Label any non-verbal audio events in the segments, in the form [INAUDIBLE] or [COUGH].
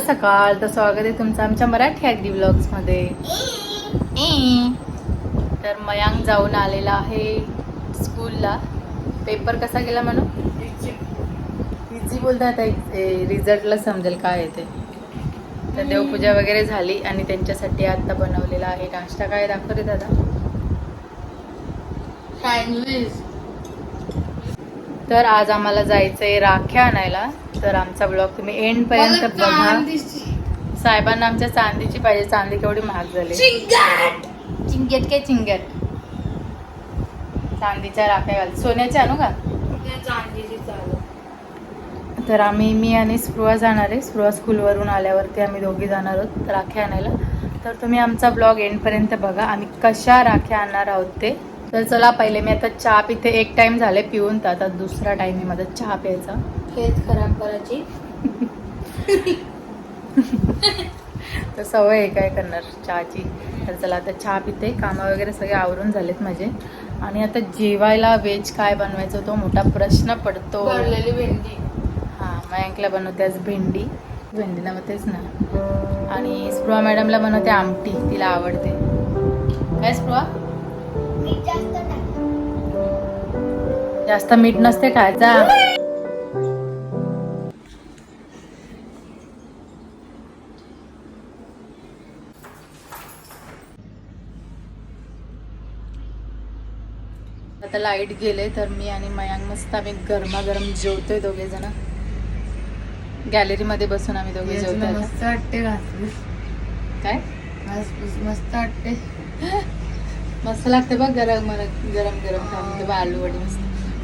सकाळ तर स्वागत आहे तुमचं आमच्या मराठी ॲग्री ब्लॉग्समध्ये. तर मयांक जाऊन आलेला आहे स्कूलला पेपर कसा गेला म्हणून इझी बोलतात रिझल्टला समजेल काय आहे ते. तर देवपूजा वगैरे झाली आणि त्यांच्यासाठी आता बनवलेला आहे नाश्ता. काय दाखव रे दादा. सँडविच तर आज आम्हाला जायचंय राख्या आणायला. तर आमचा ब्लॉग तुम्ही एंड पर्यंत बघा. साहेबांना आमच्या चांदीची पाहिजे. चांदी केवढी महाग झाली. चिंगेट! काय चिंगेट. चांदीच्या राख्या घाल. सोन्याच्या आणू का? तर आम्ही मी आणि स्पृहा जाणार आहे. स्पृहा स्कूलवरून आल्यावरती आम्ही दोघी जाणार आहोत राख्या आणायला. तर तुम्ही आमचा ब्लॉग एंडपर्यंत बघा. आम्ही कशा राख्या आणणार आहोत ते. तर चला पहिले मी आता चहा पिते. एक टाइम झाले पिऊन तर आता दुसरा टाइम आहे माझा चहा प्यायचा. हेच खराब करायची. तर सवय आहे काय करणार चहाची. तर चला आता चहा पिते. कामं वगैरे सगळे आवरून झालेत माझे. आणि आता जेवायला व्हेज काय बनवायचं तो मोठा प्रश्न पडतो. भरलेली भेंडी. हां मयांकला बनवते आज भेंडी. भेंडी नव्हतेच ना. आणि स्पृहा मॅडमला बनवते आमटी. तिला आवडते. काय स्पृहा? जास्त मीठ नसते खायचा. आता लाइट गेले तर मी आणि मयांक मस्त आम्ही गरमागरम जेवतोय दोघे जण. गॅलरीमध्ये बसून आम्ही दोघे जेवतोय आता. मस्त वाटते काय? मस्त वाटते मस्त लागते बघ गरम गरम गरम गरम खाऊन बघ आलू वडी मस्त.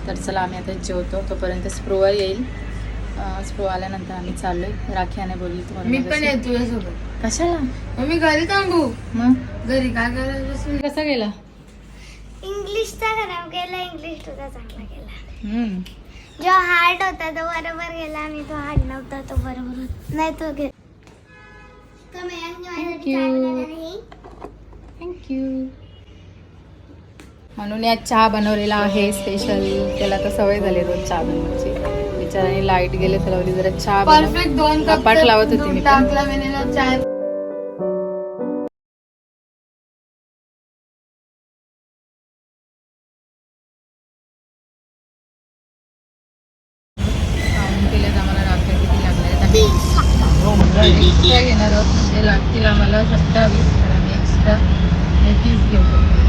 तर चला आम्ही आता जेवतो. तोपर्यंत स्प्रोवा येईल. अं, स्प्रोवा आल्यानंतर आम्ही चाललोय. राखीने बोलली तुम्हाला मी पण. येतो तुझ्यासोबत कशाला? मी घरी थांबू. मग? घरी काय करायचं? कसा गेला? इंग्लिशचा खराब गेला इंग्लिश तुझा चांगला गेला. जो हार्ड होता तो बरोबर गेला आणि तो हार्ड नव्हता तो बरोबर होता नाही तो गे तो मयांक Thank जेवायसाठी you. काय बनवणार आहे? थँक्यू म्हणून या चहा बनवलेला आहे स्पेशल त्याला तर सवय झाली रोज चहा बनवायची. बिचाराने लाइट गेले तर लावली जरा चहा. परफेक्ट दोन कप कपाट लावत होती मी. टाकला एक्स्ट्रा घेणार आहोत. म्हणजे लागतील आम्हाला सत्तावीस तर आम्ही एक्स्ट्रा तीस घेऊ.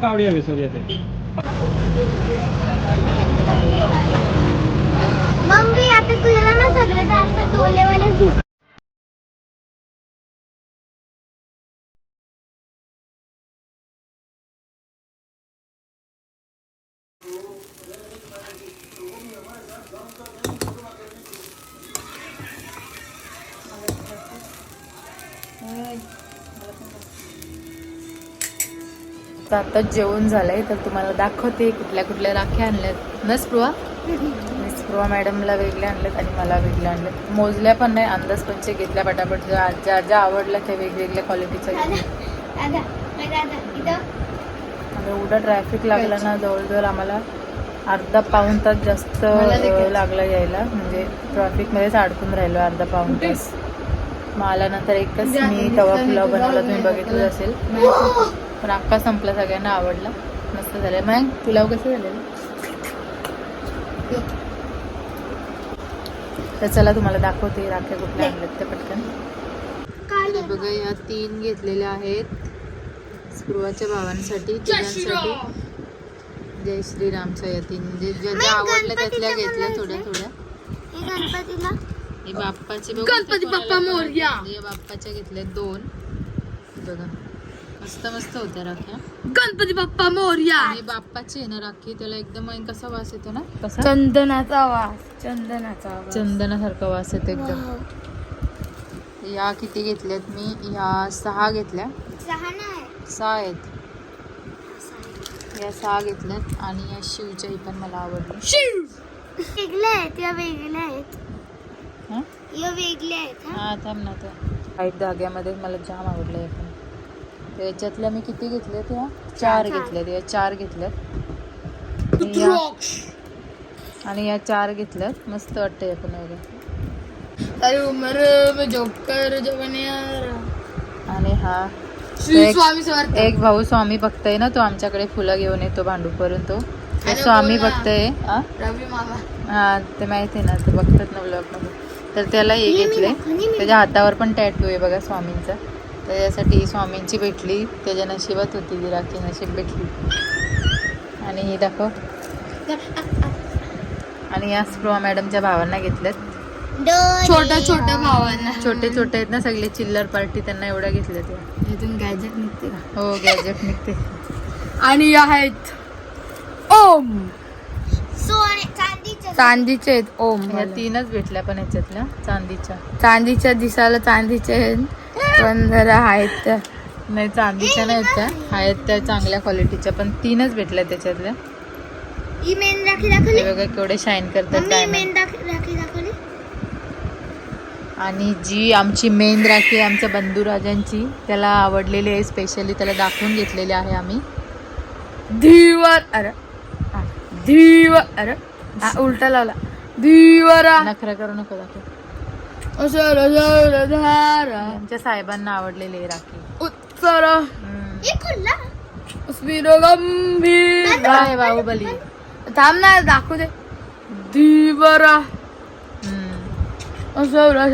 Cao đi à, sao vậy? Mummy आता तुला ना सगळं जास्त डोलेवाले तर आता जेवण झालंय तर तुम्हाला दाखवते कुठल्या कुठल्या राख्या आणल्यात. न स्पृहा? मी स्पृहा मॅडमला वेगळ्या आणल्यात आणि मला वेगळ्या आणल्यात. मोजल्या पण नाही अंदाज पंचे घेतल्या पटापट. ज्या ज्या आवडल्या त्या वेगवेगळ्या क्वालिटीच्या आणि एवढं ट्रॅफिक लागलं ना जवळजवळ आम्हाला अर्धा पाऊण तास जास्त लागला यायला. म्हणजे ट्रॅफिकमध्येच अडकून राहिलो अर्धा पाऊण तास. मग आल्यानंतर एकच मी तवा पुलाव बनवला तुम्ही बघितलं. असेल. पण अख्खा संपला सगळ्यांना आवडला. मस्त झालं मग पुलाव कसं झालेलं तर चला तुम्हाला दाखवते राख्या कुठल्या आणल्यात ते पटकन. काय बघा या तीन घेतलेल्या आहेत. स्पृहाच्या भावांसाठी तिघांसाठी. जय श्रीरामच्या या तीन. म्हणजे ज्या ज्या आवडल्या त्यातल्या घेतल्या थोड्या थोड्या. हे गणपतीला. हे बाप्पाचे गणपती कोणाला बाप्पा मोरया. बाप्पाच्या घेतल्या दोन. बघा. मस्त मस्त होत्या राख्या. गणपती बाप्पा मोर्या. आणि बाप्पाची आहे ना राखी त्याला एकदम कसा वास येतो ना? कसा? चंदनाचा वास चंदनाचा वास. चंदनासारखा वास येतो एकदम. या किती घेतल्यात मी? ह्या सहा घेतल्या. सहा नाही. सहा आहेत. या सहा घेतल्यात आणि या शिवच्याही पण मला आवडली शिव! आहेत या वेगळे आहेत. हं? या वेगळे आहेत हा. हा थांब ना तो व्हाईट धाग्यामध्ये मला जाम आवडलं हे पण. तर याच्यातल्या मी किती घेतले त्या चार. घेतल्यात या चार घेतल्यात. आणि या- या चार घेतल्यात. मस्त वाटतं पण बघा अरे उमर में जोकर आणि हा एक- भाऊ स्वामी आहे ना तो आमच्याकडे फुलं घेऊन येतो भांडूपवरून तो. स्वामी आहे हा? रवी मामा. हा ते माहिती आहे ना ते बघतात ना ब्लॉगमध्ये. तर त्याला हे घेतले त्याच्या हातावर पण टॅटू आहे बघा स्वामींचा. त्याच्यासाठी स्वामींची भेटली. त्याच्या नशिबात होती ती राखी नशीब भेटली. आणि ही दाखव. आणि या स्प्रोआ मॅडमच्या भावांना घेतल्यात. छोट्या छोट्या भावांना. छोटे छोटे आहेत ना सगळे. चिल्लर पार्टी त्यांना एवढ्या घेतल्या त्या. इथून गॅजेट निघते का? हो गॅजेट निघते. आणि या आहेत. ओम. सोने चांदीचे चांदीचे आहेत. ओम ह्या तीनच भेटल्या पण ह्याच्यातल्या. चांदीच्या. चांदीच्या दिसायला चांदीचे आहेत. पण जरा आहेत त्या. नाही चांदीच्या नाहीत त्या. आहेत त्या चांगल्या क्वालिटीच्या पण तीनच भेटल्या त्याच्यातल्या. ही मेन राखी दाखवली? बघा केवढे शाईन करतात मम्मी काय मेन राखी राखी दाखवली? आणि जी आमची मेन राखी आहे आमच्या बंधुराजांची त्याला आवडलेली आहे स्पेशली त्याला दाखवून घेतलेली आहे आम्ही. धीवर अरे हा, धीवर अरे हा, उलटा लावला. धीवरा नखरा करू नको दाखव. आमच्या साहेबांना आवडलेली आहे राखी. उत्तर गंभीर. काय बाहुबली? थांब ना दाखवू दे. धीवरा धारा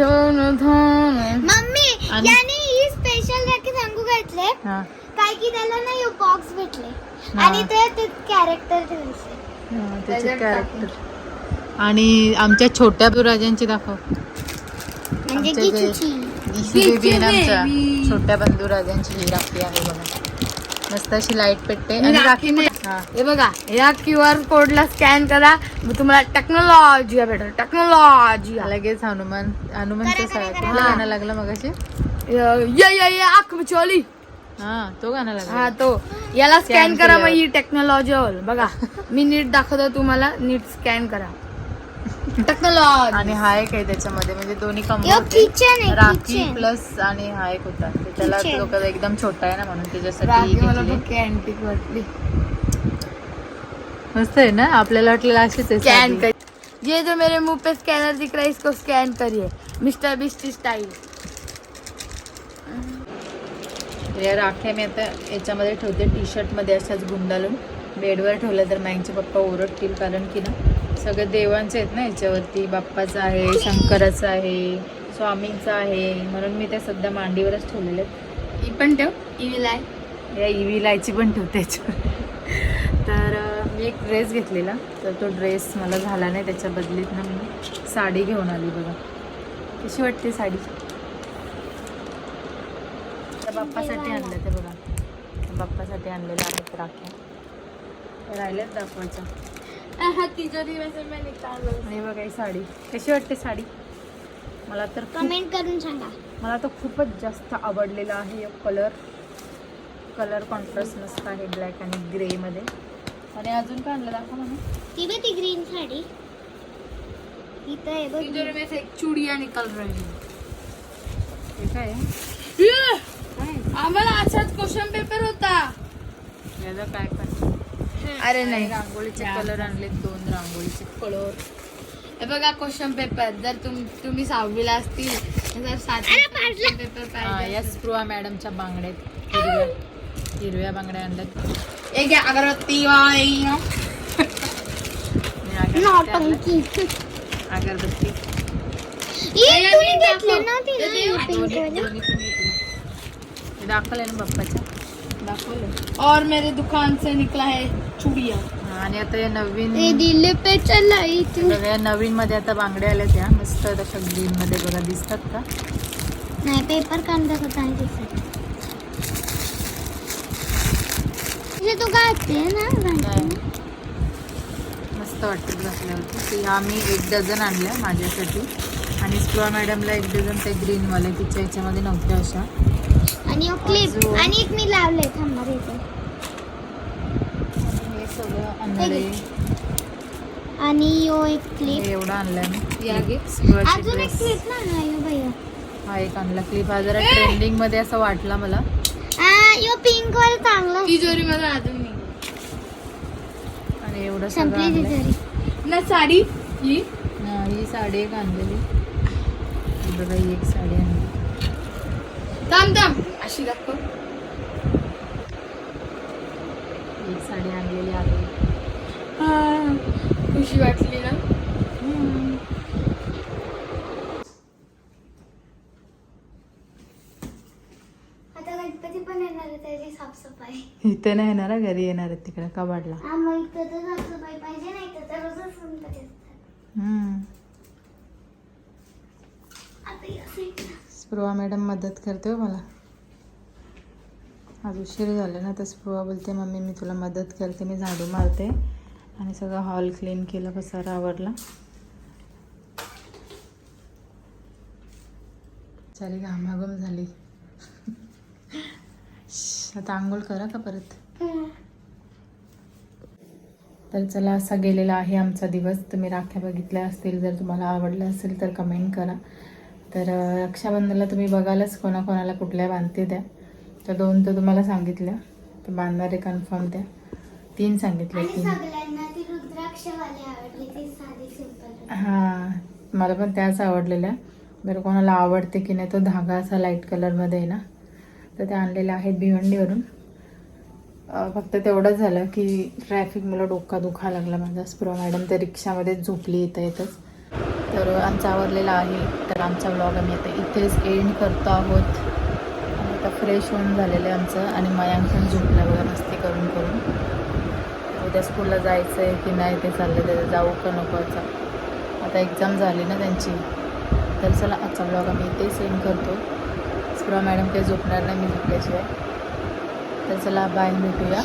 मम्मी आणि- याने ही स्पेशल राखी सांगू घातले. हा. काय की त्याला ना बॉक्स भेटले. आणि ते ते कॅरेक्टर हा, त्याचे कॅरेक्टर आणि आमच्या छोट्या बंधुराजांची दाखव. म्हणजे आमचे जे- गिचूची दिशी बेबी आहे ना आमच्या बेबी. छोट्या बंधुराजांची ही राखी आहे बघा. मस्त अशी लाइट पेटते. आणि राखी. हा. हे बघा या क्यू आर कोडला स्कॅन करा. मग तुम्हाला टेक्नॉलॉजी भेटेल. टेक्नॉलॉजी लगेच हनुमान हनुमानचं करा, करा, सा- करा. कुठलं हा. गाणं लागलं मगाशी? ये ये ये आंख मिचोली. हा तो गाणं हा लागला तो. याला स्कॅन Scan करा मग केल्यावर. ही टेक्नॉलॉजी बघा मी नीट दाखवतो तुम्हाला. नीट स्कॅन करा. टेक्नॉलॉजी. आणि हा एक आहे त्याच्यामध्ये म्हणजे दोन्ही यो आहे राखी प्लस आणि हा एक होता. ते त्याला Kitchen. कदा एकदम छोटा आहे ना म्हणून त्याच्यासाठी राखी मला घेतली. बघ अँटिक वाटली मस्त आहे ना? आपल्याला वाटलेलं अशीच आहे स्कॅन साधी. कर. ये जो मेरे मुंह पे स्कैनर दिख रहा है इसको स्कैन करिए. मिस्टर बिस्टी स्टाइल या राख्या मी आता याच्यामध्ये ठेवते टी शर्टमध्ये अशाच गुंडाळून बेडवर ठेवलं तर मॅंगचे पप्पा ओरडतील कारण की ना सगळे देवांचे आहेत ना याच्यावरती. बाप्पाचं आहे शंकराचं आहे स्वामींचं आहे. म्हणून मी त्या सध्या मांडीवरच ठेवलेले आहेत. ही पण ठेव इविल आहे या इवी लायची पण ठेवते याच्यावर तर मी एक ड्रेस घेतलेला. तर तो ड्रेस मला झाला नाही त्याच्या बदलीत ना मी साडी घेऊन आली बघा. कशी वाटते साडी? त्या बाप्पासाठी आणलं ते बघा. बाप्पासाठी आणलेल्या आहेत राख्या. राहिल्यात दाखवायच्या. आणि हे बघा ही साडी. कशी वाटते साडी? मला तर कमेंट करून सांगा. मला तर खूपच जास्त आवडलेला आहे कलर कलर कॉन्ट्रास्ट मस्त आहे ब्लॅक आणि ग्रेमध्ये आणि अजून काय आणलं दाखवा ती बी ती ग्रीन साडी. इथं आहे बघ. एक चूड़िया निकल रही है हे काय? आहे? काय? आम्हाला असाच क्वेश्चन पेपर होता. याचं काय पण. अरे नाही. रांगोळीचे कलर आणले दोन रांगोळीचे कलर हे बघा क्वेश्चन पेपर जर तुम तुम्ही सहावीला असतील क्वेश्चन पेपर हा पाहिजे या स्प्रुआ मॅडमच्या बांगड्या आहेत. हिरव्या. हिरव्या बांगड्या आणल्यात. एक अगरबत्ती अगरबत्ती आणल्यात. नौटंकी अगरबत्ती. ये तुम्ही घेतली ना ती ते दे. पिंक दोन्ही वाली. दोन्ही पण घेतले. हे दाखवलंय ना बाप्पाच्या दाखवलं और मेरे दुकान से निकला है. चूड़िया. हा, आणि आता या नवीन ये दिल पे चला इथे सगळ्या नवीन मध्ये आता बांगड्या आल्या त्या. मस्त तशा ग्रीन मध्ये बघा दिसतात का? नाही पेपर कांदा होता हे तू घालते ना? मस्त वाटतात घातल्यावरती ते ह्या मी एक डझन आणल्या माझ्यासाठी. आणि स्प्रो मॅडमला एक डझन त्या ग्रीनवाले तिच्या ह्याच्यामध्ये नव्हत्या अशा. आणि क्लिप? आणि एक मी लावले थांबा इथे सगळं आणले आणि यो एक क्लिप एवढं आणलंय मी या स्क्रूची अजून एक. क्लिप ना आणला यो भैया. हा एक आणला क्लिप हा जरा ट्रेंडिंगमध्ये असं वाटला मला. यो पिंक वाला चांगला. तिजोरी मध्ये अजून नाही. आणि एवढं सगळं संपली ती आणलंय. तरी ना साडी? ही? हा, ही साडी एक आणलेली. बघा ही एक साडी आणली. थांब थांब. अशी दाखव एक साडी आणलेली आहे खुशी वाटली ना? आता गणपती पण येणार आहे त्याची साफसफाई. इथे नाही येणार घरी येणार आहेत तिकडे कबाडला. मग इथं तर साफसफाई पाहिजे नाही तर तर रोजच गणपती असतात हम्म. आता या साईडला. स्पृहा मॅडम मदत करते हो मला. आज उशीर झाला ना तर स्पृहा बोलते मम्मी मी तुला मदत करते मी झाडू मारते. आणि सगळं हॉल क्लीन केलं पसारा आवरला. चाली घामाघूम झाली. [LAUGHS] आता आंघोळ करा का परत? तर चला असा गेलेला आहे आमचा दिवस. तुम्ही राख्या बघितल्या असतील जर तुम्हाला आवडलं असेल तर कमेंट करा. तर रक्षाबंधनला तुम्ही बघालच कोणाकोणाला कुठल्या बांधते द्या. तर दोन तर तुम्हाला सांगितल्या. तर बांधणारे कन्फर्म द्या. तीन सांगितले तीन. हां मला पण त्याच आवडलेल्या. बरं कोणाला आवडते की नाही तो धागा असा लाइट कलरमध्ये आहे ना तर ते आणलेले आहेत भिवंडीवरून. फक्त तेवढंच झालं की ट्रॅफिक मला डोका दुखा लागला माझा. स्प्रो मॅडम ते रिक्षामध्येच झोपली येता येतच. तर आमचा आवडलेला आहे. तर आमचा ब्लॉग आम्ही आता इथेच एंड करतो आहोत. फ्रेश होऊन झालेलं आहे आमचं आणि मयांक पण झोपला बघा मस्ती करून करून. उद्या स्कूलला जायचं आहे की नाही ते चाललं त्याचं जाऊ का नको आता? आता एक्झाम झाली ना त्यांची. तर चला आजचा ब्लॉग आम्ही इथे सेंड करतो. स्प्रा मॅडम काही झोपणार नाही मी झोपल्याशिवाय. तर चला बाय भेटूया.